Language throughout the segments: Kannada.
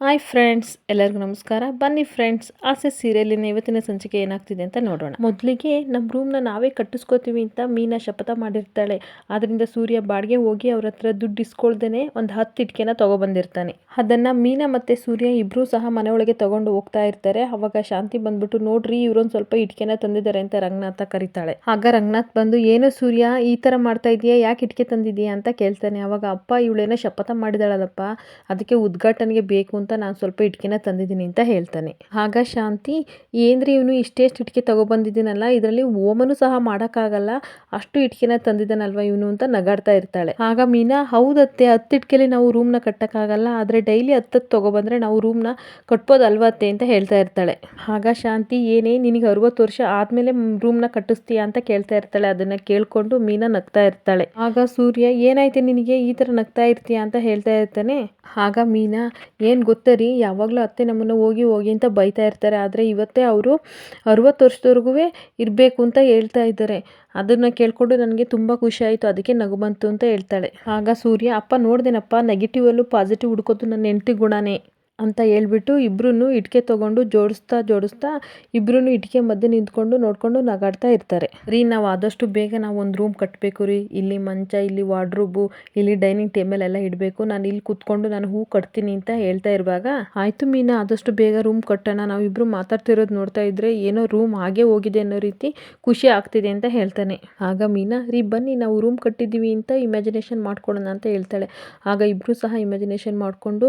ಹಾಯ್ ಫ್ರೆಂಡ್ಸ್ ಎಲ್ಲರಿಗೂ ನಮಸ್ಕಾರ. ಬನ್ನಿ ಫ್ರೆಂಡ್ಸ್ ಆಸೆ ಸೀರಿಯಲಿನ ಇವತ್ತಿನ ಸಂಚಿಕೆ ಏನಾಗ್ತಿದೆ ಅಂತ ನೋಡೋಣ. ಮೊದಲಿಗೆ ನಮ್ಮ ರೂಮ್ನ ನಾವೇ ಕಟ್ಟಿಸ್ಕೋತೀವಿ ಅಂತ ಮೀನಾ ಶಪಥ ಮಾಡಿರ್ತಾಳೆ. ಅದರಿಂದ ಸೂರ್ಯ ಬಾಡಿಗೆ ಹೋಗಿ ಅವ್ರ ಹತ್ರ ದುಡ್ಡು ಇಸ್ಕೊಳ್ದೇನೆ ಒಂದು ಹತ್ತು ಇಟ್ಕೆನ ತಗೊಬಂದಿರ್ತಾನೆ. ಅದನ್ನ ಮೀನಾ ಮತ್ತೆ ಸೂರ್ಯ ಇಬ್ಬರೂ ಸಹ ಮನೆಯೊಳಗೆ ತಗೊಂಡು ಹೋಗ್ತಾ ಇರ್ತಾರೆ. ಅವಾಗ ಶಾಂತಿ ಬಂದ್ಬಿಟ್ಟು, ನೋಡ್ರಿ, ಇವ್ರೊಂದು ಸ್ವಲ್ಪ ಇಟ್ಕೆನ ತಂದಿದ್ದಾರೆ ಅಂತ ರಂಗನಾಥ ಕರೀತಾಳೆ. ಆಗ ರಂಗನಾಥ್ ಬಂದು, ಏನು ಸೂರ್ಯ, ಈ ತರ ಮಾಡ್ತಾ ಇದೆಯಾ ಯಾಕೆ ಇಟ್ಕೆ ತಂದಿದೀಯಾ ಅಂತ ಕೇಳ್ತಾನೆ. ಅವಾಗ, ಅಪ್ಪ, ಇವಳೇನೋ ಶಪಥ ಮಾಡಿದಾಳಲ್ಲಪ್ಪ. ಅದಕ್ಕೆ ಉದ್ಘಾಟನೆಗೆ ಬೇಕು ಅಂತ ನಾನು ಸ್ವಲ್ಪ ಇಟ್ಕೆನ ತಂದಿದ್ದೀನಿ ಅಂತ ಹೇಳ್ತಾನೆ. ಆಗ ಶಾಂತಿ, ಏನ್ರಿ ಇವನು ಇಷ್ಟೆಷ್ಟು ಇಟ್ಕೆ ತಗೊಬಂದಿದ್ದೀನಲ್ಲ, ಇದರಲ್ಲಿ ಓಮನು ಸಹ ಮಾಡೋಕ್ಕಾಗಲ್ಲ, ಅಷ್ಟು ಇಟ್ಕೆನ ತಂದಿದ್ದಾನಲ್ವ ಇವನು ಅಂತ ನಗಾಡ್ತಾ ಇರ್ತಾಳೆ. ಆಗ ಮೀನಾ ಹೌದತ್ತೆ ಹತ್ತು ಇಟ್ಕೆಲಿ ನಾವು ರೂಮ್ನ ಕಟ್ಟಕ್ಕಾಗಲ್ಲ, ಆದರೆ ಡೈಲಿ ಹತ್ತತ್ತು ತೊಗೊಬಂದ್ರೆ ನಾವು ರೂಮ್ನ ಕಟ್ಬೋದಲ್ವತ್ತೆ ಅಂತ ಹೇಳ್ತಾ ಇರ್ತಾಳೆ. ಆಗ ಶಾಂತಿ, ಏನೇ ನಿನಗೆ ಅರವತ್ತು ವರ್ಷ ಆದಮೇಲೆ ರೂಮ್ನ ಕಟ್ಟಿಸ್ತೀಯಾ ಅಂತ ಕೇಳ್ತಾ ಇರ್ತಾಳೆ. ಅದನ್ನ ಕೇಳ್ಕೊಂಡು ಮೀನಾ ನಗ್ತಾ ಇರ್ತಾಳೆ. ಆಗ ಸೂರ್ಯ, ಏನಾಯ್ತು ನಿನಗೆ? ಈ ಥರ ನಗ್ತಾ ಇರ್ತೀಯ ಅಂತ ಹೇಳ್ತಾ ಇರ್ತಾನೆ. ಆಗ ಮೀನಾ, ಏನು ಗೊತ್ತರಿ ಯಾವಾಗಲೂ ಅತ್ತೆ ನಮ್ಮನ್ನು ಹೋಗಿ ಹೋಗಿ ಅಂತ ಬೈತಾ ಇರ್ತಾರೆ. ಆದರೆ ಇವತ್ತೇ ಅವರು ಅರುವತ್ತು ವರ್ಷದವರೆಗೂ ಇರಬೇಕು ಅಂತ ಹೇಳ್ತಾ ಇದ್ದಾರೆ. ಅದನ್ನು ಕೇಳಿಕೊಂಡು ನನಗೆ ತುಂಬ ಖುಷಿ ಆಯಿತು. ಅದಕ್ಕೆ ನಗು ಬಂತು ಅಂತ ಹೇಳ್ತಾಳೆ. ಆಗ ಸೂರ್ಯ, ಅಪ್ಪ ನೋಡ್ದೇನಪ್ಪ ನೆಗೆಟಿವಲ್ಲೂ ಪಾಸಿಟಿವ್ ಹುಡ್ಕೋದು ನನ್ನ ಹೆಂಡತಿ ಗುಣನೇ. ಅಂತ ಹೇಳ್ಬಿಟ್ಟು ಇಬ್ಬರೂ ಇಟ್ಕೆ ತೊಗೊಂಡು ಜೋಡಿಸ್ತಾ ಜೋಡಿಸ್ತಾ ಇಬ್ಬರೂ ಇಟ್ಕೆ ಮಧ್ಯೆ ನಿಂತ್ಕೊಂಡು ನೋಡಿಕೊಂಡು ನಗಾಡ್ತಾ ಇರ್ತಾರೆ. ರೀ, ನಾವು ಆದಷ್ಟು ಬೇಗ ನಾವು ಒಂದು ರೂಮ್ ಕಟ್ಟಬೇಕು ರೀ. ಇಲ್ಲಿ ಮಂಚ, ಇಲ್ಲಿ ವಾರ್ಡ್ರೂಬು ಇಲ್ಲಿ ಡೈನಿಂಗ್ ಟೇಬಲ್ ಎಲ್ಲ ಇಡಬೇಕು. ನಾನು ಇಲ್ಲಿ ಕೂತ್ಕೊಂಡು ನಾನು ಹೂ ಕಟ್ತೀನಿ ಅಂತ ಹೇಳ್ತಾ ಇರುವಾಗ, ಆಯಿತು ಮೀನಾ, ಆದಷ್ಟು ಬೇಗ ರೂಮ್ ಕಟ್ಟೋಣ. ನಾವಿಬ್ಬರು ಮಾತಾಡ್ತಿರೋದು ನೋಡ್ತಾ ಇದ್ರೆ ಏನೋ ರೂಮ್ ಹಾಗೆ ಹೋಗಿದೆ ಅನ್ನೋ ರೀತಿ ಖುಷಿ ಆಗ್ತಿದೆ ಅಂತ ಹೇಳ್ತಾನೆ. ಆಗ ಮೀನಾ, ರೀ, ಬನ್ನಿ, ನಾವು ರೂಮ್ ಕಟ್ಟಿದ್ದೀವಿ ಅಂತ ಇಮ್ಯಾಜಿನೇಷನ್ ಮಾಡ್ಕೊಳ್ಳೋಣ ಅಂತ ಹೇಳ್ತಾಳೆ. ಆಗ ಇಬ್ಬರು ಸಹ ಇಮ್ಯಾಜಿನೇಷನ್ ಮಾಡಿಕೊಂಡು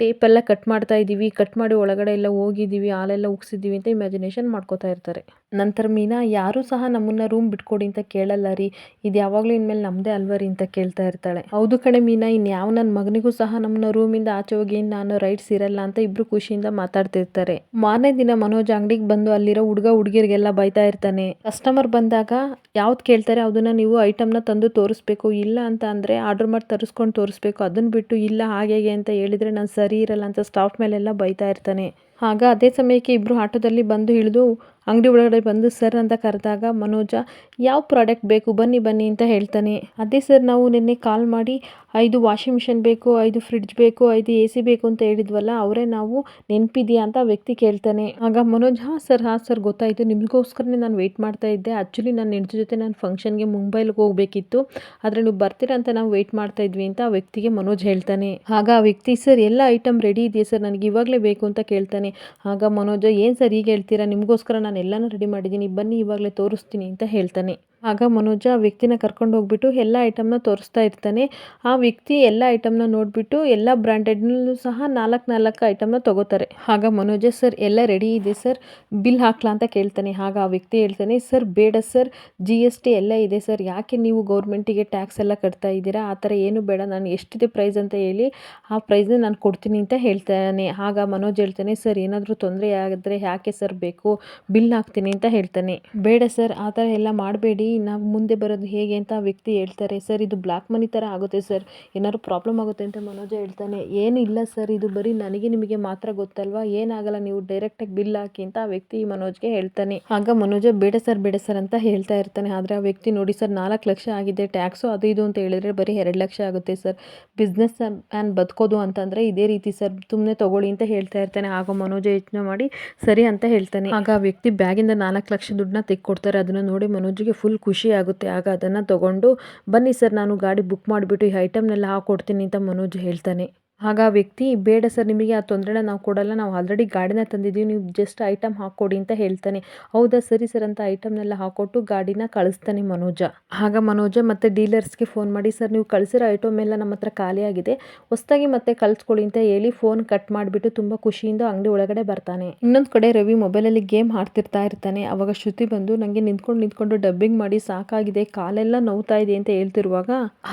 ಟೇಪೆಲ್ಲ ಕಟ್ ಮಾಡ್ತಾ ಇದ್ದೀವಿ ಕಟ್ ಮಾಡಿ ಒಳಗಡೆ ಎಲ್ಲ ಹೋಗಿದ್ದೀವಿ ಹಾಲೆಲ್ಲ ಉಗ್ಸಿದ್ದೀವಿ ಅಂತ ಇಮ್ಯಾಜಿನೇಷನ್ ಮಾಡ್ಕೋತಾ ಇರ್ತಾರೆ. ನಂತರ ಮೀನಾ, ಯಾರೂ ಸಹ ನಮ್ಮನ್ನ ರೂಮ್ ಬಿಟ್ಕೊಡಿ ಅಂತ ಕೇಳಲ್ಲ ರೀ. ಇದು ಯಾವಾಗಲೂ ಇನ್ಮೇಲೆ ನಮ್ಮದೇ ಅಲ್ವ ರೀ? ಅಂತ ಕೇಳ್ತಾ ಇರ್ತಾಳೆ. ಹೌದು ಕಣೆ ಮೀನಾ, ಇನ್ಯಾವ ನನ್ನ ಮಗನಿಗೂ ಸಹ ನಮ್ಮನ್ನ ರೂಮಿಂದ ಆಚೆ ಹೋಗಿ ನಾನು ರೈಟ್ಸ್ ಇರಲ್ಲ ಅಂತ ಇಬ್ರು ಖುಷಿಯಿಂದ ಮಾತಾಡ್ತಿರ್ತಾರೆ ಮಾರನೇ ದಿನ ಮನೋಜ್ ಅಂಗಡಿಗೆ ಬಂದು ಅಲ್ಲಿರೋ ಹುಡುಗ ಹುಡುಗಿರಿಗೆಲ್ಲ ಬೈತಾ ಇರ್ತಾನೆ. ಕಸ್ಟಮರ್ ಬಂದಾಗ ಯಾವ್ದು ಕೇಳ್ತಾರೆ ಅದನ್ನ ನೀವು ಐಟಮ್ನ ತಂದು ತೋರಿಸ್ಬೇಕು, ಇಲ್ಲ ಅಂತ ಅಂದರೆ ಆರ್ಡರ್ ಮಾಡಿ ತರಿಸ್ಕೊಂಡು ತೋರಿಸ್ಬೇಕು. ಅದನ್ನ ಬಿಟ್ಟು ಇಲ್ಲ ಹಾಗೆ ಅಂತ ಹೇಳಿದರೆ ನಾನು ಸರಿ ಇರಲ್ಲ ಅಂತ ಸ್ಟಾಫ್ ಮೇಲೆಲ್ಲ ಬೈತಾ ಇರ್ತಾನೆ. ಆಗ ಅದೇ ಸಮಯಕ್ಕೆ ಇಬ್ಬರು ಆಟೋದಲ್ಲಿ ಬಂದು ಇಳಿದು, ಅಂಗಡಿ ಒಳಗಡೆ ಬಂದು ಸರ್ ಅಂತ ಕರೆದಾಗ, ಮನೋಜ, ಯಾವ ಪ್ರಾಡಕ್ಟ್ ಬೇಕು? ಬನ್ನಿ ಬನ್ನಿ ಅಂತ ಹೇಳ್ತಾನೆ. ಅದೇ ಸರ್, ನಾವು ನಿನ್ನೆ ಕಾಲ್ ಮಾಡಿ ಐದು ವಾಷಿಂಗ್ ಮಿಷಿನ್ ಬೇಕು, ಐದು ಫ್ರಿಡ್ಜ್ ಬೇಕು, ಐದು ಎ ಸಿ ಬೇಕು ಅಂತ ಹೇಳಿದ್ವಲ್ಲ, ಅವರೇ ನಾವು ನೆನಪಿದೆಯಾ ಅಂತ ವ್ಯಕ್ತಿ ಕೇಳ್ತಾನೆ. ಆಗ ಮನೋಜ್, ಹಾಂ ಸರ್ ಹಾಂ ಸರ್, ಗೊತ್ತಾಯಿತು. ನಿಮಗೋಸ್ಕರನೇ ನಾನು ವೆಯ್ಟ್ ಮಾಡ್ತಾ ಇದ್ದೆ. ಆ್ಯಕ್ಚುಲಿ ನಾನು ನೆಂಟ್ರ ಜೊತೆ ನಾನು ಫಂಕ್ಷನ್ಗೆ ಮುಂಬೈಲಿಗೆ ಹೋಗಬೇಕಿತ್ತು. ಆದರೆ ನೀವು ಬರ್ತೀರಾ ಅಂತ ನಾವು ವೆಯ್ಟ್ ಮಾಡ್ತಾ ಇದ್ವಿ ಅಂತ ಆ ವ್ಯಕ್ತಿಗೆ ಮನೋಜ್ ಹೇಳ್ತಾನೆ. ಆಗ ಆ ವ್ಯಕ್ತಿ, ಸರ್, ಎಲ್ಲ ಐಟಮ್ ರೆಡಿ ಇದೆಯಾ ಸರ್? ನನಗೆ ಇವಾಗಲೇ ಬೇಕು ಅಂತ ಕೇಳ್ತಾನೆ. ಆಗ ಮನೋಜ್, ಏನು ಸರ್, ಈಗ ಹೇಳ್ತೀರಾ? ನಿಮಗೋಸ್ಕರ ನಾನು ಎಲ್ಲನೂ ರೆಡಿ ಮಾಡಿದ್ದೀನಿ. ಬನ್ನಿ, ಇವಾಗಲೇ ತೋರಿಸ್ತೀನಿ ಅಂತ ಹೇಳ್ತಾನೆ. ಆಗ ಮನೋಜ ಆ ವ್ಯಕ್ತಿನ ಕರ್ಕೊಂಡು ಹೋಗ್ಬಿಟ್ಟು ಎಲ್ಲ ಐಟಮ್ನ ತೋರಿಸ್ತಾ ಇರ್ತಾನೆ. ಆ ವ್ಯಕ್ತಿ ಎಲ್ಲ ಐಟಮ್ನ ನೋಡಿಬಿಟ್ಟು ಎಲ್ಲ ಬ್ರ್ಯಾಂಡೆಡ್ನಲ್ಲೂ ಸಹ ನಾಲ್ಕು ನಾಲ್ಕು ಐಟಮ್ನ ತೊಗೋತಾರೆ. ಆಗ ಮನೋಜ, ಸರ್, ಎಲ್ಲ ರೆಡಿ ಇದೆ, ಸರ್. ಬಿಲ್ ಹಾಕ್ಲಾ ಅಂತ ಕೇಳ್ತಾನೆ. ಆಗ ಆ ವ್ಯಕ್ತಿ ಹೇಳ್ತಾನೆ, ಸರ್, ಬೇಡ, ಸರ್. ಜಿ ಎಸ್ ಟಿ ಎಲ್ಲ ಇದೆ, ಸರ್. ಯಾಕೆ ನೀವು ಗೌರ್ಮೆಂಟಿಗೆ ಟ್ಯಾಕ್ಸ್ ಎಲ್ಲ ಕಟ್ತಾ ಇದ್ದೀರಾ? ಆ ಥರ ಏನು ಬೇಡ. ನಾನು ಎಷ್ಟಿದೆ ಪ್ರೈಸ್ ಅಂತ ಹೇಳಿ ಆ ಪ್ರೈಸ್ನ ನಾನು ಕೊಡ್ತೀನಿ ಅಂತ ಹೇಳ್ತಾನೆ. ಆಗ ಮನೋಜ್ ಹೇಳ್ತಾನೆ, ಸರ್, ಏನಾದರೂ ತೊಂದರೆ ಆದರೆ ಯಾಕೆ ಸರ್ ಬೇಕು? ಬಿಲ್ ಹಾಕ್ತೀನಿ ಅಂತ ಹೇಳ್ತಾನೆ. ಬೇಡ, ಸರ್. ಆ ಥರ ಎಲ್ಲ ಮಾಡಬೇಡಿ. ನಾವು ಮುಂದೆ ಬರೋದು ಹೇಗೆ ಅಂತ ಆ ವ್ಯಕ್ತಿ ಹೇಳ್ತಾರೆ, ಸರ್, ಇದು ಬ್ಲ್ಯಾಕ್ ಮನಿ ಥರ ಆಗುತ್ತೆ ಸರ್, ಏನಾದ್ರು ಪ್ರಾಬ್ಲಮ್ ಆಗುತ್ತೆ ಅಂತ ಮನೋಜ ಹೇಳ್ತಾನೆ. ಏನು ಇಲ್ಲ ಸರ್, ಇದು ಬರೀ ನನಗೆ ನಿಮಗೆ ಮಾತ್ರ ಗೊತ್ತಲ್ವಾ, ಏನಾಗಲ್ಲ, ನೀವು ಡೈರೆಕ್ಟಾಗಿ ಬಿಲ್ ಹಾಕಿ ಅಂತ ಆ ವ್ಯಕ್ತಿ ಮನೋಜ್ಗೆ ಹೇಳ್ತಾನೆ. ಆಗ ಮನೋಜ, ಬೇಡ ಸರ್ ಬೇಡ ಸರ್ ಅಂತ ಹೇಳ್ತಾ ಇರ್ತಾನೆ, ಆದರೆ ಆ ವ್ಯಕ್ತಿ ನೋಡಿ ಸರ್, ನಾಲ್ಕು ಲಕ್ಷ ಆಗಿದೆ ಟ್ಯಾಕ್ಸು ಅದು ಇದು ಅಂತ ಹೇಳಿದ್ರೆ ಬರೀ ಎರಡು ಲಕ್ಷ ಆಗುತ್ತೆ ಸರ್ ಬಿಸ್ನೆಸ್ ಆ್ಯಂಡ್ ಬದುಕೋದು ಅಂತಂದರೆ ಇದೇ ರೀತಿ ಸರ್ ಸುಮ್ಮನೆ ತಗೊಳ್ಳಿ ಅಂತ ಹೇಳ್ತಾ ಇರ್ತಾನೆ. ಆಗ ಮನೋಜ ಯೋಚನೆ ಮಾಡಿ, ಸರಿ ಅಂತ ಹೇಳ್ತಾನೆ. ಆಗ ಆ ವ್ಯಕ್ತಿ ಬ್ಯಾಗಿಂದ ನಾಲ್ಕು ಲಕ್ಷ ದುಡ್ಡನ್ನ ತೆಕ್ಕೊಡ್ತಾರೆ, ಅದನ್ನು ನೋಡಿ ಮನೋಜಿಗೆ ಫುಲ್ ಖುಷಿ ಆಗುತ್ತೆ. ಆಗ ಅದನ್ನು ತಗೊಂಡು ಬನ್ನಿ ಸರ್, ನಾನು ಗಾಡಿ ಬುಕ್ ಮಾಡಿಬಿಟ್ಟು ಈ ಐಟಮ್ನೆಲ್ಲ ಹಾಕ್ಕೊಡ್ತೀನಿ ಅಂತ ಮನೋಜ್ ಹೇಳ್ತಾನೆ. ಆಗ ವ್ಯಕ್ತಿ, ಬೇಡ ಸರ್, ನಿಮಗೆ ಆ ತೊಂದರೆನ ನಾವು ಕೊಡಲ್ಲ, ನಾವು ಆಲ್ರೆಡಿ ಗಾಡಿನ ತಂದಿದ್ದೀವಿ, ನೀವು ಜಸ್ಟ್ ಐಟಮ್ ಹಾಕ್ಕೊಡಿ ಅಂತ ಹೇಳ್ತಾನೆ. ಹೌದಾ, ಸರಿ ಸರ್ ಅಂತ ಐಟಮ್ನೆಲ್ಲ ಹಾಕ್ಕೊಟ್ಟು ಗಾಡಿನ ಕಳಿಸ್ತಾನೆ ಮನೋಜ. ಆಗ ಮನೋಜ ಮತ್ತೆ ಡೀಲರ್ಸ್ಗೆ ಫೋನ್ ಮಾಡಿ, ಸರ್, ನೀವು ಕಳಿಸಿರೋ ಐಟಮ್ ಎಲ್ಲ ನಮ್ಮ ಹತ್ರ ಖಾಲಿಯಾಗಿದೆ ಹೊಸದಾಗಿ ಮತ್ತೆ ಕಳಿಸ್ಕೊಡಿ ಅಂತ ಹೇಳಿ ಫೋನ್ ಕಟ್ ಮಾಡಿಬಿಟ್ಟು ತುಂಬ ಖುಷಿಯಿಂದ ಅಂಗಡಿ ಒಳಗಡೆ ಬರ್ತಾನೆ. ಇನ್ನೊಂದು ಕಡೆ ರವಿ ಮೊಬೈಲಲ್ಲಿ ಗೇಮ್ ಆಡ್ತಿರ್ತಾ ಇರ್ತಾನೆ. ಅವಾಗ ಶ್ರುತಿ ಬಂದು ನನಗೆ ನಿಂತ್ಕೊಂಡು ನಿಂತ್ಕೊಂಡು ಡಬ್ಬಿಂಗ್ ಮಾಡಿ ಸಾಕಾಗಿದೆ, ಕಾಲೆಲ್ಲ ನೋವ್ತಾ ಇದೆ ಅಂತ ಹೇಳ್ತಿರುವಾಗ,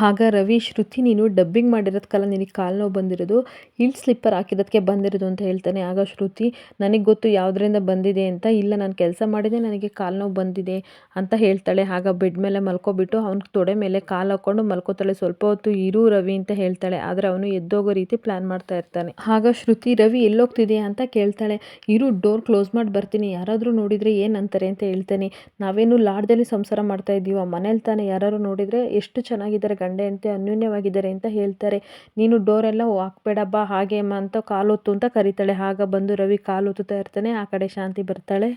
ಆಗ ರವಿ, ಶ್ರುತಿ, ನೀನು ಡಬ್ಬಿಂಗ್ ಮಾಡಿರೋದಕ್ಕಲ್ಲ ನಿನಗೆ ಕಾಲು ನೋವು ಬಂದಿರೋದು. ಹಿಲ್ ಸ್ಲಿಪ್ಪರ್ ಹಾಕಿದ್ದಕ್ಕೆ ಬಂದಿರೋದು ಅಂತ ಹೇಳ್ತಾನೆ. ಆಗ ಶ್ರುತಿ, ನನಗೆ ಗೊತ್ತು ಯಾವುದರಿಂದ ಬಂದಿದೆ ಅಂತ. ಇಲ್ಲ, ನಾನು ಕೆಲಸ ಮಾಡಿದೆ. ನನಗೆ ಕಾಲು ನೋವು ಬಂದಿದೆ ಅಂತ ಹೇಳ್ತಾಳೆ. ಆಗ ಬೆಡ್ ಮೇಲೆ ಮಲ್ಕೊಬಿಟ್ಟು ಅವ್ನ ತೊಡೆ ಮೇಲೆ ಕಾಲು ಹಾಕ್ಕೊಂಡು ಮಲ್ಕೋತಾಳೆ. ಸ್ವಲ್ಪ ಹೊತ್ತು ಇರು ರವಿ ಅಂತ ಹೇಳ್ತಾಳೆ. ಆದರೆ ಅವನು ಎದ್ದೋಗೋ ರೀತಿ ಪ್ಲ್ಯಾನ್ ಮಾಡ್ತಾ ಇರ್ತಾನೆ. ಆಗ ಶ್ರುತಿ, ರವಿ ಎಲ್ಲೋಗ್ತಿದೆ ಅಂತ ಕೇಳ್ತಾಳೆ. ಇರು ಡೋರ್ ಕ್ಲೋಸ್ ಮಾಡಿ ಬರ್ತೀನಿ. ಯಾರಾದರೂ ನೋಡಿದರೆ ಏನಂತಾರೆ ಅಂತ ಹೇಳ್ತಾನೆ. ನಾವೇನು ಲಾಡ್ದಲ್ಲಿ ಸಂಸಾರ ಮಾಡ್ತಾ ಇದ್ದೀವ, ಮನೇಲಿ ತಾನೇ ಯಾರಾದ್ರು ನೋಡಿದರೆ ಎಷ್ಟು ಚೆನ್ನಾಗಿದ್ದಾರೆ ಗಂಡ, ಹೆಂಡತಿ, ಅನ್ಯೋನ್ಯವಾಗಿದ್ದಾರೆ ಅಂತ ಹೇಳ್ತಾರೆ. ನೀನು ಡೋರೆಲ್ಲ ಹಾಕ್ಬೇಡ ಬಾ ಹಾಗೆ ಅಂತ ಕಾಲೊತ್ತು ಅಂತ ಕರೀತಾಳೆ. ಆಗ ಬಂದು ರವಿ ಕಾಲೊತ್ತುತ್ತಾ ಇರ್ತಾನೆ, ಆ ಕಡೆ ಶಾಂತಿ ಬರ್ತಾಳೆ.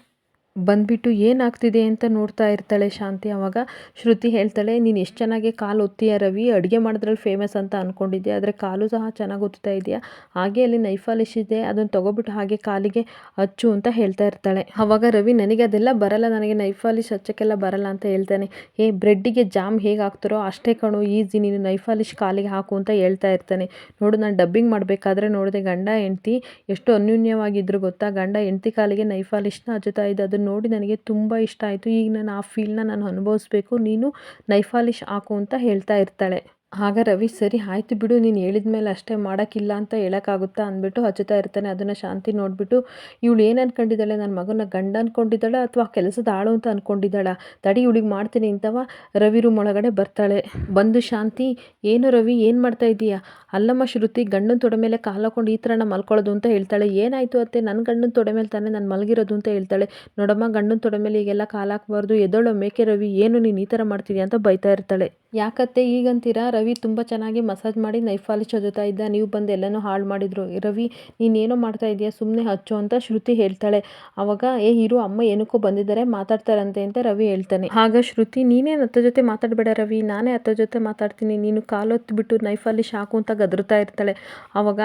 ಬಂದ್ಬಿಟ್ಟು ಏನಾಗ್ತಿದೆ ಅಂತ ನೋಡ್ತಾ ಇರ್ತಾಳೆ ಶಾಂತಿ. ಅವಾಗ ಶ್ರುತಿ ಹೇಳ್ತಾಳೆ, ನೀನು ಎಷ್ಟು ಚೆನ್ನಾಗಿ ಕಾಲು ಒತ್ತೀಯ ರವಿ? ಅಡುಗೆ ಮಾಡೋದ್ರಲ್ಲಿ ಫೇಮಸ್ ಅಂತ ಅಂದ್ಕೊಂಡಿದ್ದೆ ಆದರೆ ಕಾಲು ಸಹ ಚೆನ್ನಾಗಿ ಒತ್ತುತ್ತಾ ಇದೆಯಾ? ಹಾಗೆ ಅಲ್ಲಿ ನೈಫಾಲಿಶ್ ಇದೆ ಅದನ್ನು ತೊಗೊಬಿಟ್ಟು ಹಾಗೆ ಕಾಲಿಗೆ ಹಚ್ಚು ಅಂತ ಹೇಳ್ತಾ ಇರ್ತಾಳೆ. ಅವಾಗ ರವಿ, ನನಗೆ ಅದೆಲ್ಲ ಬರಲ್ಲ, ನನಗೆ ನೈಫಾಲಿಶ್ ಹಚ್ಚಕ್ಕೆಲ್ಲ ಬರಲ್ಲ ಅಂತ ಹೇಳ್ತಾನೆ. ಏ, ಬ್ರೆಡ್ಡಿಗೆ ಜಾಮ್ ಹೇಗೆ ಹಾಕ್ತಾರೋ ಅಷ್ಟೇ ಕಣು, ಈಸಿ, ನೀನು ನೈಫಾಲಿಶ್ ಕಾಲಿಗೆ ಹಾಕು ಅಂತ ಹೇಳ್ತಾ ಇರ್ತಾನೆ. ನೋಡು, ನಾನು ಡಬ್ಬಿಂಗ್ ಮಾಡಬೇಕಾದ್ರೆ ನೋಡಿದೆ, ಗಂಡ, ಹೆಂಡ್ತಿ, ಎಷ್ಟು ಅನ್ಯೂನ್ಯವಾಗಿದ್ರು ಗೊತ್ತಾ? ಗಂಡ, ಹೆಂಡ್ತಿ ಕಾಲಿಗೆ ನೈಫಾಲಿಶ್ನ ಹಚ್ಚುತ್ತಾ ಇದೆ ಅದನ್ನು ನೋಡಿ ನನಗೆ ತುಂಬ ಇಷ್ಟ ಆಯಿತು. ಈಗ ನಾನು ಆ ಫೀಲ್ನ ನಾನು ಅನುಭವಿಸ್ಬೇಕು. ನೀನು ನೈಫಾಲಿಶ್ ಹಾಕು ಅಂತ ಹೇಳ್ತಾ ಇರ್ತಾಳೆ. ಆಗ ರವಿ, ಸರಿ, ಆಯ್ತು ಬಿಡು, ನೀನು ಹೇಳಿದ ಮೇಲೆ ಅಷ್ಟೇ ಮಾಡೋಕ್ಕಿಲ್ಲ ಅಂತ ಹೇಳೋಕ್ಕಾಗುತ್ತಾ? ಅಂದ್ಬಿಟ್ಟು ಹಚ್ಚುತ್ತಾ ಇರ್ತಾನೆ. ಅದನ್ನು ಶಾಂತಿ ನೋಡಿಬಿಟ್ಟು, ಇವಳು ಏನು ಅಂದ್ಕೊಂಡಿದ್ದಾಳೆ ನನ್ನ ಮಗನ ಗಂಡ ಅಂದ್ಕೊಂಡಿದ್ದಾಳೆ ಅಥವಾ ಕೆಲಸದ ಆಳು ಅಂತ ಅಂದ್ಕೊಂಡಿದ್ದಾಳ ತಡಿ, ಇವಳಿಗೆ ಮಾಡ್ತೀನಿ ಅಂತವ? ರವಿ ರೂಮ್ ಒಳಗಡೆ ಬರ್ತಾಳೆ. ಬಂದು ಶಾಂತಿ, ಏನು ರವಿ, ಏನು ಮಾಡ್ತಾ ಇದ್ದೀಯಾ? ಅಲ್ಲಮ್ಮ, ಶ್ರುತಿ ಗಂಡನ ತೊಡೆ ಮೇಲೆ ಕಾಲು ಹಾಕೊಂಡು ಈ ಥರನ ಮಲ್ಕೊಳ್ಳೋದು ಅಂತ ಹೇಳ್ತಾಳೆ. ಏನಾಯಿತು ಅತ್ತೆ? ನನ್ನ ಗಂಡನ ತೊಡೆ ಮೇಲೆ ತಾನೇ ನಾನು ಮಲಗಿರೋದು ಅಂತ ಹೇಳ್ತಾಳೆ. ನೋಡಮ್ಮ, ಗಂಡನ ತೊಡೆ ಮೇಲೆ ಈಗೆಲ್ಲ ಕಾಲು ಹಾಕ್ಬಾರ್ದು ಎದೋಳು ಮೇಕೆ ರವಿ, ಏನು ನೀನು ಈ ಥರ ಮಾಡ್ತಿದ್ಯಾ? ಅಂತ ಬೈತಾ ಇರ್ತಾಳೆ. ಯಾಕತ್ತೆ ಈಗಂತೀರಾ? ರವಿ ತುಂಬ ಚೆನ್ನಾಗಿ ಮಸಾಜ್ ಮಾಡಿ ನೈಫಾಲಿ ಚದುತ್ತಾ ಇದ್ದ. ನೀವು ಬಂದು ಎಲ್ಲನೂ ಹಾಳು ಮಾಡಿದ್ರು. ರವಿ, ನೀನೇನೋ ಮಾಡ್ತಾ ಇದೆಯಾ? ಸುಮ್ಮನೆ ಹಚ್ಚು ಅಂತ ಶ್ರುತಿ ಹೇಳ್ತಾಳೆ. ಅವಾಗ, ಏ ಇರು, ಅಮ್ಮ ಏನಕ್ಕೂ ಬಂದಿದ್ದಾರೆ, ಮಾತಾಡ್ತಾರಂತೆ ಅಂತ ರವಿ ಹೇಳ್ತಾನೆ. ಆಗ ಶ್ರುತಿ, ನೀನೇನು ಅತ್ತ ಜೊತೆ ಮಾತಾಡಬೇಡ ರವಿ. ನಾನೇ ಅತ್ತ ಜೊತೆ ಮಾತಾಡ್ತೀನಿ. ನೀನು ಕಾಲೊತ್ಬಿಟ್ಟು ನೈಫಾಲಿ ಶಾಕು ಅಂತ ಗದರ್ತಾ ಇರ್ತಾಳೆ. ಅವಾಗ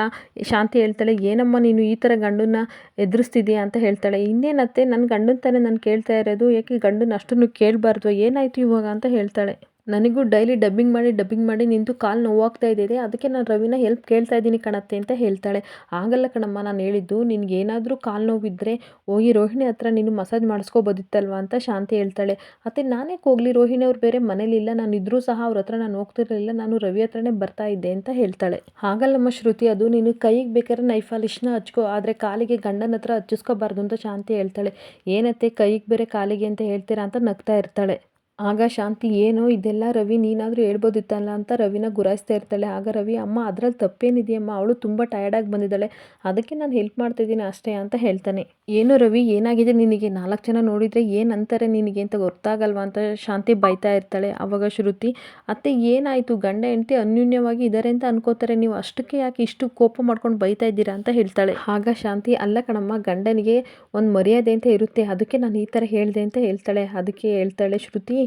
ಶಾಂತಿ ಹೇಳ್ತಾಳೆ, ಏನಮ್ಮ ನೀನು ಈ ಥರ ಗಂಡನ್ನ ಎದುರಿಸ್ತಿದ್ಯಾ? ಅಂತ ಹೇಳ್ತಾಳೆ. ಇನ್ನೇನತ್ತೆ? ನನ್ನ ಗಂಡನ ತಾನೇ ನಾನು ಕೇಳ್ತಾ ಇರೋದು. ಯಾಕೆ ಗಂಡನ ಅಷ್ಟನ್ನು ಕೇಳಬಾರ್ದು? ಏನಾಯಿತು ಇವಾಗ? ಅಂತ ಹೇಳ್ತಾಳೆ. ನನಗೂ ಡೈಲಿ ಡಬ್ಬಿಂಗ್ ಮಾಡಿ ಡಬ್ಬಿಂಗ್ ಮಾಡಿ ನಿಂತು ಕಾಲು ನೋವಾಗ್ತಾ ಇದೆ ಅದಕ್ಕೆ ನಾನು ರವಿನ ಹೆಲ್ಪ್ ಕೇಳ್ತಾ ಇದ್ದೀನಿ ಕಣತ್ತೆ ಅಂತ ಹೇಳ್ತಾಳೆ. ಆಗಲ್ಲ ಕಣಮ್ಮ, ನಾನು ಹೇಳಿದ್ದು ನಿನಗೆ ಏನಾದರೂ ಕಾಲು ನೋವಿದ್ದರೆ ಹೋಗಿ ರೋಹಿಣಿ ಹತ್ರ ನೀನು ಮಸಾಜ್ ಮಾಡಿಸ್ಕೋಬೋದಿತ್ತಲ್ವ? ಅಂತ ಶಾಂತಿ ಹೇಳ್ತಾಳೆ. ಮತ್ತು ನಾನೇ ಹೋಗಲಿ? ರೋಹಿಣಿ ಅವ್ರು ಬೇರೆ ಮನೇಲಿಲ್ಲ ನಾನು ಇದ್ರೂ ಸಹ ಅವ್ರ ಹತ್ರ ನಾನು ಹೋಗ್ತಿರಲಿಲ್ಲ. ನಾನು ರವಿ ಹತ್ರನೇ ಬರ್ತಾ ಇದ್ದೆ ಅಂತ ಹೇಳ್ತಾಳೆ. ಹಾಗಲ್ಲಮ್ಮ ಶ್ರುತಿ, ಅದು ನೀನು ಕೈಗೆ ಬೇಕಾದ್ರೆ ನೈಫಾಲಿಶ್ನ ಹಚ್ಕೋ, ಆದರೆ ಕಾಲಿಗೆ ಗಂಡನ ಹತ್ರ ಹಚ್ಚಿಸ್ಕೋಬಾರ್ದು ಅಂತ ಶಾಂತಿ ಹೇಳ್ತಾಳೆ. ಏನತ್ತೆ ಕೈಗೆ ಬೇರೆ ಕಾಲಿಗೆ ಅಂತ ಹೇಳ್ತೀರಾ? ಅಂತ ನಗ್ತಾ ಇರ್ತಾಳೆ. ಆಗ ಶಾಂತಿ, ಏನು ಇದೆಲ್ಲ ರವಿ, ನೀನಾದರೂ ಹೇಳ್ಬೋದಿತ್ತಲ್ಲ ಅಂತ ರವಿನ ಗುರಾಯಿಸ್ತಾ ಇರ್ತಾಳೆ. ಆಗ ರವಿ, ಅಮ್ಮ, ಅದರಲ್ಲಿ ತಪ್ಪೇನಿದೆಯಮ್ಮ, ಅವಳು ತುಂಬ ಟಯರ್ಡಾಗಿ ಬಂದಿದ್ದಾಳೆ. ಅದಕ್ಕೆ ನಾನು ಹೆಲ್ಪ್ ಮಾಡ್ತಿದ್ದೀನಿ ಅಷ್ಟೇ ಅಂತ ಹೇಳ್ತಾನೆ. ಏನೋ ರವಿ, ಏನಾಗಿದೆ ನಿನಗೆ? ನಾಲ್ಕು ಜನ ನೋಡಿದರೆ ಏನು ಅಂತಾರೆ ನಿನಗೆ ಅಂತ ಗೊತ್ತಾಗಲ್ವಾ ಅಂತ ಶಾಂತಿ ಬೈತಾ ಇರ್ತಾಳೆ. ಆವಾಗ ಶ್ರುತಿ, ಅತ್ತೆ, ಏನಾಯಿತು? ಗಂಡ, ಹೆಂಡತಿ ಅನ್ಯೂನ್ಯವಾಗಿ ಇದ್ದಾರೆ ಅಂತ ಅನ್ಕೋತಾರೆ. ನೀವು ಅಷ್ಟಕ್ಕೆ ಯಾಕೆ ಇಷ್ಟು ಕೋಪ ಮಾಡ್ಕೊಂಡು ಬೈತಾ ಇದ್ದೀರಾ ಅಂತ ಹೇಳ್ತಾಳೆ. ಆಗ ಶಾಂತಿ, ಅಲ್ಲ ಕಣಮ್ಮ, ಗಂಡನಿಗೆ ಒಂದು ಮರ್ಯಾದೆ ಅಂತ ಇರುತ್ತೆ. ಅದಕ್ಕೆ ನಾನು ಈ ಥರ ಹೇಳಿದೆ ಅಂತ ಹೇಳ್ತಾಳೆ. ಅದಕ್ಕೆ ಹೇಳ್ತಾಳೆ ಶ್ರುತಿ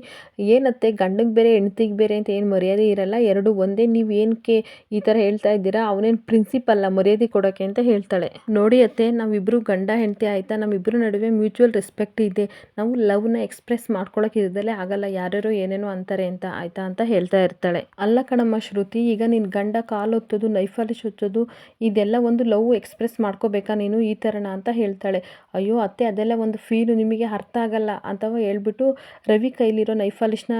ಏನತ್ತೆ ಗಂಡಗೆ ಬೇರೆ ಹೆಂಡ್ತಿಗೆ ಬೇರೆ ಅಂತ ಏನು ಮರ್ಯಾದೆ ಇರಲ್ಲ. ಎರಡು ಒಂದೇ, ನೀವು ಏನಕ್ಕೆ ಈ ಥರ ಹೇಳ್ತಾ ಇದ್ದೀರಾ? ಅವನೇನು ಪ್ರಿನ್ಸಿಪಲ್ಲ ಮರ್ಯಾದೆ ಕೊಡೋಕ್ಕೆ ಅಂತ ಹೇಳ್ತಾಳೆ. ನೋಡಿ ಅತ್ತೆ ನಾವಿಬ್ಬರು ಗಂಡ, ಹೆಂಡತಿ ಆಯಿತಾ? ನಮ್ಮಿಬ್ಬರ ನಡುವೆ ಮ್ಯೂಚುವಲ್ ರೆಸ್ಪೆಕ್ಟ್ ಇದೆ. ನಾವು ಲವ್ನ ಎಕ್ಸ್ಪ್ರೆಸ್ ಮಾಡ್ಕೊಳಕ್ಕೆ ಇರೋದಲ್ಲೇ ಆಗಲ್ಲ. ಯಾರ್ಯಾರೋ ಏನೇನೋ ಅಂತಾರೆ ಅಂತ ಆಯಿತಾ ಅಂತ ಹೇಳ್ತಾ ಇರ್ತಾಳೆ. ಅಲ್ಲ ಕಣಮ್ಮ ಶ್ರುತಿ, ಈಗ ನಿನ್ನ ಗಂಡ ಕಾಲು ಒತ್ತೋದು ನೈಫಲ್ಲಿ ಚುಚ್ಚೋದು, ಇದೆಲ್ಲ ಒಂದು ಲವ್ ಎಕ್ಸ್ಪ್ರೆಸ್ ಮಾಡ್ಕೋಬೇಕಾ ನೀನು? ಈ ಥರನ ಅಂತ ಹೇಳ್ತಾಳೆ. ಅಯ್ಯೋ ಅತ್ತೆ, ಅದೆಲ್ಲ ಒಂದು ಫೀಲು ನಿಮಗೆ ಅರ್ಥ ಆಗಲ್ಲ ಅಂತವ ಹೇಳ್ಬಿಟ್ಟು ರವಿ ಕೈಲಿರೋ ನೈಫ್ ಪಾಲಿಶ್ನ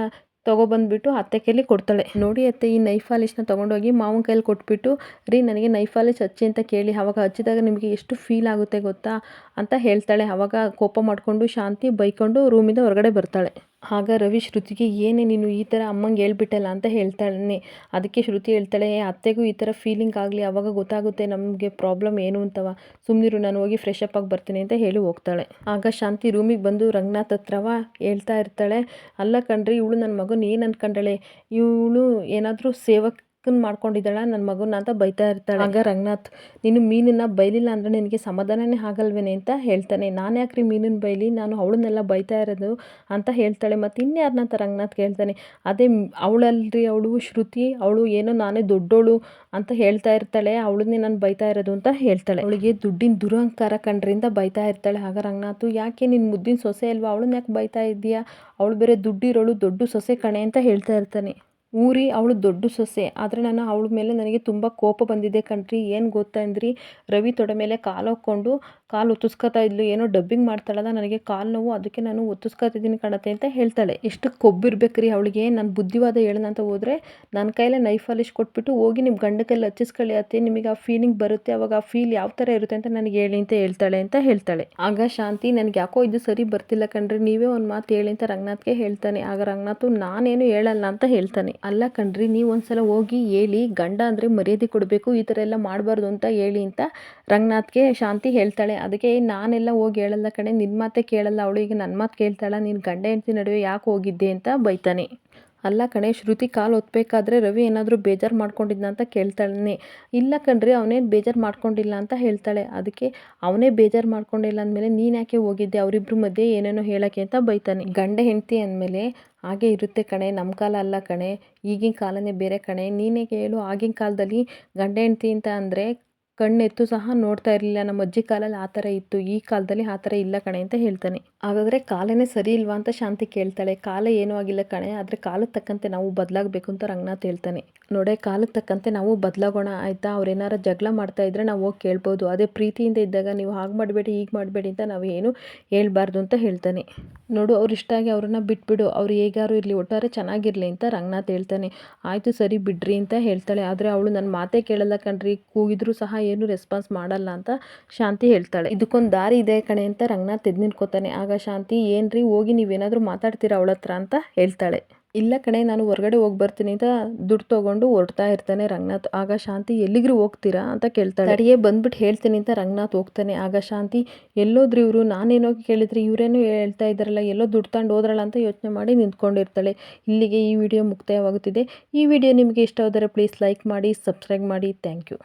ತೊಗೊಬಂದ್ಬಿಟ್ಟು ಅತ್ತೆ ಕೈಲಿ ಕೊಡ್ತಾಳೆ. ನೋಡಿ ಅತ್ತೆ, ಈ ನೈಫ್ ಪಾಲಿಶ್ನ ತೊಗೊಂಡೋಗಿ ಮಾವನ ಕೈಲಿ ಕೊಟ್ಬಿಟ್ಟು, ರೀ, ನನಗೆ ನೈಫ್ ಪಾಲಿಶ್ ಹಚ್ಚಿ ಅಂತ ಕೇಳಿ, ಅವಾಗ ಹಚ್ಚಿದಾಗ ನಿಮಗೆ ಎಷ್ಟು ಫೀಲ್ ಆಗುತ್ತೆ ಗೊತ್ತಾ ಅಂತ ಹೇಳ್ತಾಳೆ. ಅವಾಗ ಕೋಪ ಮಾಡಿಕೊಂಡು, ಶಾಂತಿ ಬೈಕೊಂಡು ರೂಮಿಂದ ಹೊರಗಡೆ ಬರ್ತಾಳೆ. ಆಗ ರವಿ ಶ್ರುತಿಗೆ, ಏನೇ ನೀನು ಈ ಥರ ಅಮ್ಮಂಗೆ ಹೇಳ್ಬಿಟ್ಟಲ್ಲ ಅಂತ ಹೇಳ್ತಾಳೆ. ಅದಕ್ಕೆ ಶ್ರುತಿ ಹೇಳ್ತಾಳೆ ಅತ್ತೆಗೂ ಈ ಥರ ಫೀಲಿಂಗ್ ಆಗಲಿ, ಅವಾಗ ಗೊತ್ತಾಗುತ್ತೆ ನಮಗೆ ಪ್ರಾಬ್ಲಮ್ ಏನು ಅಂತವ. ಸುಮ್ಮನಿರು ನಾನು ಹೋಗಿ ಫ್ರೆಶ್ ಅಪ್ ಆಗಿ ಬರ್ತೀನಿ ಅಂತ ಹೇಳಿ ಹೋಗ್ತಾಳೆ. ಆಗ ಶಾಂತಿ ರೂಮಿಗೆ ಬಂದು ರಂಗನಾಥ್ ಹತ್ರವ? ಹೇಳ್ತಾ ಇರ್ತಾಳೆ. ಅಲ್ಲ ಕಣ್ರಿ, ಇವಳು ನನ್ನ ಮಗನ ಏನು ಅನ್ಕೊಂಡಳೆ? ಇವಳು ಏನಾದರೂ ಸೇವಕ್ ಚಿಕ್ಕನ್ ಮಾಡ್ಕೊಂಡಿದ್ದಾಳೆ ನನ್ನ ಮಗುನ ಅಂತ ಬೈತಾ ಇರ್ತಾಳೆ. ಆಗ ರಂಗನಾಥ್, ನೀನು ಮೀನನ್ನ ಬೈಲಿಲ್ಲ ಅಂದರೆ ನಿನಗೆ ಸಮಾಧಾನನೇ ಆಗಲ್ವೇನೆ ಅಂತ ಹೇಳ್ತಾನೆ. ನಾನು ಯಾಕ್ರಿ ಮೀನನ್ನ ಬೈಲಿ? ನಾನು ಅವಳನ್ನೆಲ್ಲ ಬೈತಾ ಇರೋದು ಅಂತ ಹೇಳ್ತಾಳೆ. ಮತ್ತು ಇನ್ಯಾರನ್ನ ಅಂತ ರಂಗನಾಥ್ ಕೇಳ್ತಾನೆ. ಅದೇ ಅವಳಲ್ರಿ ಅವಳು, ಶ್ರುತಿ, ಅವಳು ಏನೋ ನಾನೇ ದೊಡ್ಡೋಳು ಅಂತ ಹೇಳ್ತಾ ಇರ್ತಾಳೆ. ಅವಳನ್ನೇ ನಾನು ಬೈತಾ ಇರೋದು ಅಂತ ಹೇಳ್ತಾಳೆ. ಅವಳಿಗೆ ದುಡ್ಡಿನ ದುರಹಂಕಾರ ಕಂಡ್ರಿಂದ ಬೈತಾ ಇರ್ತಾಳೆ. ಆಗ ರಂಗನಾಥ್, ಯಾಕೆ ನಿನ್ನ ಮುದ್ದಿನ ಸೊಸೆ ಅಲ್ವಾ? ಅವಳನ್ನ ಯಾಕೆ ಬೈತಾ ಇದೆಯಾ ಅವಳು ಬೇರೆ ದುಡ್ಡಿರೋಳು ದೊಡ್ಡ ಸೊಸೆ ಕಣೆ ಅಂತ ಹೇಳ್ತಾ ಇರ್ತಾನೆ. ಊರಿ ಅವಳು ದೊಡ್ಡ ಸೊಸೆ. ಆದರೆ ನಾನು ಅವಳ ಮೇಲೆ ನನಗೆ ತುಂಬ ಕೋಪ ಬಂದಿದೆ ಕಣ್ರಿ. ಏನು ಗೊತ್ತಾ ಅಂದ್ರಿ? ರವಿ ತೊಡೆ ಮೇಲೆ ಕಾಲು ಹಾಕ್ಕೊಂಡು ಕಾಲು ಒತ್ತಿಸ್ಕೊತಾ ಇದ್ಲು. ಏನೋ ಡಬ್ಬಿಂಗ್ ಮಾಡ್ತಾಳಲ್ಲ, ನನಗೆ ಕಾಲು ನೋವು, ಅದಕ್ಕೆ ನಾನು ಒತ್ತಿಸ್ಕೊತಿದ್ದೀನಿ ಕಣತೆ ಅಂತ ಹೇಳ್ತಾಳೆ. ಎಷ್ಟು ಕೊಬ್ಬಿರ್ಬೇಕು ರೀ ಅವಳಿಗೆ. ನಾನು ಬುದ್ಧಿವಾದ ಹೇಳೋಣ ಅಂತ ಹೋದರೆ ನನ್ನ ಕೈಲೇ ನೈಫ್ ಅಲಿಶ್ ಕೊಟ್ಬಿಟ್ಟು ಹೋಗಿ ನಿಮ್ಮ ಗಂಡ ಕೈಲಿ ಹಚ್ಚಿಸ್ಕೊಳ್ಳಿ ಅತ್ತೆ. ನಿಮಗೆ ಆ ಫೀಲಿಂಗ್ ಬರುತ್ತೆ. ಅವಾಗ ಆ ಫೀಲ್ ಯಾವ ಥರ ಇರುತ್ತೆ ಅಂತ ನನಗೆ ಹೇಳಿ ಅಂತ ಹೇಳ್ತಾಳೆ ಅಂತ ಹೇಳ್ತಾಳೆ. ಆಗ ಶಾಂತಿ, ನನಗೆ ಯಾಕೋ ಇದು ಸರಿ ಬರ್ತಿಲ್ಲ ಕಣ್ರಿ. ನೀವೇ ಒಂದು ಮಾತು ಹೇಳಿ ಅಂತ ರಂಗನಾಥ್ಗೆ ಹೇಳ್ತಾನೆ. ಆಗ ರಂಗನಾಥ್, ನಾನೇನು ಹೇಳಲ್ಲ ಅಂತ ಹೇಳ್ತಾನೆ. ಅಲ್ಲ ಕಣ್ರಿ, ನೀವು ಒಂದ್ಸಲ ಹೋಗಿ ಹೇಳಿ, ಗಂಡ ಅಂದರೆ ಮರ್ಯಾದೆ ಕೊಡಬೇಕು, ಈ ಥರ ಎಲ್ಲ ಮಾಡಬಾರ್ದು ಅಂತ ಹೇಳಿ ಅಂತ ರಂಗನಾಥ್ಗೆ ಶಾಂತಿ ಹೇಳ್ತಾಳೆ. ಅದಕ್ಕೆ ನಾನೆಲ್ಲ ಹೋಗಿ ಹೇಳಲ್ಲ ಕಣೆ ನಿನ್ನ ಮಾತೇ ಕೇಳಲ್ಲ, ಅವಳು ಈಗ ನನ್ನ ಮಾತು ಕೇಳ್ತಾಳೆ, ನೀನು ಗಂಡ ಹೆಂಡತಿ ನಡುವೆ ಯಾಕೆ ಹೋಗಿದ್ದೆ ಅಂತ ಬೈತಾನೆ. ಅಲ್ಲ ಕಣೆ, ಶ್ರುತಿ ಕಾಲು ಒತ್ತಬೇಕಾದ್ರೆ ರವಿ ಏನಾದರೂ ಬೇಜಾರು ಮಾಡ್ಕೊಂಡಿದ್ನ ಅಂತ ಕೇಳ್ತಾಳೆ ಇಲ್ಲ ಕಣ್ರಿ, ಅವನೇನು ಬೇಜಾರು ಮಾಡ್ಕೊಂಡಿಲ್ಲ ಅಂತ ಹೇಳ್ತಾಳೆ. ಅದಕ್ಕೆ ಅವನೇ ಬೇಜಾರು ಮಾಡ್ಕೊಂಡಿಲ್ಲ ಅಂದಮೇಲೆ ನೀನು ಯಾಕೆ ಹೋಗಿದ್ದೆ ಅವರಿಬ್ಬರ ಮಧ್ಯೆ ಏನೇನೋ ಹೇಳೋಕ್ಕೆ ಅಂತ ಬೈತಾನೆ. ಗಂಡ ಹೆಂಡತಿ ಅಂದಮೇಲೆ ಹಾಗೆ ಇರುತ್ತೆ ಕಣೆ ನಮ್ಮ ಕಾಲ ಅಲ್ಲ ಕಣೆ, ಈಗಿನ ಕಾಲನೇ ಬೇರೆ ಕಣೆ. ನೀನೇ ಕೇಳು, ಆಗಿನ ಕಾಲದಲ್ಲಿ ಗಂಡ ಹೆಂಡ್ತಿ ಅಂತ ಅಂದರೆ ಕಣ್ಣೆತ್ತು ಸಹ ನೋಡ್ತಾ ಇರಲಿಲ್ಲ. ನಮ್ಮ ಅಜ್ಜಿ ಕಾಲಲ್ಲಿ ಆ ಥರ ಇತ್ತು. ಈ ಕಾಲದಲ್ಲಿ ಆ ಥರ ಇಲ್ಲ ಕಣೆ ಅಂತ ಹೇಳ್ತಾನೆ. ಹಾಗಾದರೆ ಕಾಲನೇ ಸರಿ ಇಲ್ವಾ ಅಂತ ಶಾಂತಿ ಕೇಳ್ತಾಳೆ. ಕಾಲ ಏನೂ ಆಗಿಲ್ಲ ಕಣೆ, ಆದರೆ ಕಾಲಕ್ಕೆ ತಕ್ಕಂತೆ ನಾವು ಬದಲಾಗಬೇಕು ಅಂತ ರಂಗನಾಥ್ ಹೇಳ್ತಾನೆ. ನೋಡೆ ಕಾಲಕ್ಕೆ ತಕ್ಕಂತೆ ನಾವು ಬದಲಾಗೋಣ, ಆಯಿತಾ? ಅವ್ರೇನಾರು ಜಗಳ ಮಾಡ್ತಾ ಇದ್ರೆ ನಾವು ಹೋಗಿ ಕೇಳ್ಬೋದು. ಅದೇ ಪ್ರೀತಿಯಿಂದ ಇದ್ದಾಗ ನೀವು ಹಾಗೆ ಮಾಡಬೇಡಿ, ಹೀಗೆ ಮಾಡಬೇಡಿ ಅಂತ ನಾವು ಏನು ಹೇಳ್ಬಾರ್ದು ಅಂತ ಹೇಳ್ತಾನೆ. ನೋಡು, ಅವ್ರು ಇಷ್ಟಾಗಿ ಅವ್ರನ್ನ ಬಿಟ್ಬಿಡು. ಅವ್ರು ಹೇಗಾರು ಇರಲಿ, ಒಟ್ಟಾರೆ ಚೆನ್ನಾಗಿರಲಿ ಅಂತ ರಂಗನಾಥ್ ಹೇಳ್ತಾನೆ. ಆಯಿತು ಸರಿ ಬಿಡ್ರಿ ಅಂತ ಹೇಳ್ತಾಳೆ. ಆದರೆ ಅವಳು ನನ್ನ ಮಾತೇ ಕೇಳಲ್ಲ ಕಣ್ರಿ. ಕೂಗಿದ್ರು ಸಹ ಏನು ರೆಸ್ಪಾನ್ಸ್ ಮಾಡಲ್ಲ ಅಂತ ಶಾಂತಿ ಹೇಳ್ತಾಳೆ. ಇದಕ್ಕೊಂದು ದಾರಿ ಇದೆ ಕಣೆ ಅಂತ ರಂಗನಾಥ್ ಎದ್ದು ನಿಂತ್ಕೋತಾನೆ ಆಗ ಶಾಂತಿ, ಏನ್ರಿ, ಹೋಗಿ ನೀವೇನಾದರೂ ಮಾತಾಡ್ತೀರಾ ಅವಳ ಹತ್ರ ಅಂತ ಹೇಳ್ತಾಳೆ. ಇಲ್ಲ ಕಣೆ, ನಾನು ಹೊರಗಡೆ ಹೋಗಿ ಬರ್ತೀನಿ ಅಂತ ದುಡ್ಡು ತಗೊಂಡು ಹೊರಡ್ತಾ ಇರ್ತಾನೆ ರಂಗನಾಥ್. ಆಗ ಶಾಂತಿ, ಎಲ್ಲಿಗ್ರು ಹೋಗ್ತೀರಾ ಅಂತ ಕೇಳ್ತಾಳೆ. ಅಡಿಯೇ ಬಂದ್ಬಿಟ್ಟು ಹೇಳ್ತೀನಿ ಅಂತ ರಂಗನಾಥ್ ಹೋಗ್ತಾನೆ. ಆಗ ಶಾಂತಿ, ಎಲ್ಲೋದ್ರಿ ಇವರು? ನಾನೇನೋ ಕೇಳಿದ್ರೆ? ಇವರೇನೋ ಹೇಳ್ತಾ ಇದ್ದಾರಲ್ಲ, ಎಲ್ಲೋ ದುಡ್ಡು ತಗೊಂಡು ಹೋದ್ರಲ್ಲ ಅಂತ ಯೋಚನೆ ಮಾಡಿ ನಿಂತ್ಕೊಂಡಿರ್ತಾಳೆ. ಇಲ್ಲಿಗೆ ಈ ವಿಡಿಯೋ ಮುಕ್ತಾಯವಾಗುತ್ತಿದೆ. ಈ ವಿಡಿಯೋ ನಿಮಗೆ ಇಷ್ಟವಾದರೆ ಪ್ಲೀಸ್ ಲೈಕ್ ಮಾಡಿ, ಸಬ್ಸ್ಕ್ರೈಬ್ ಮಾಡಿ. Thank you.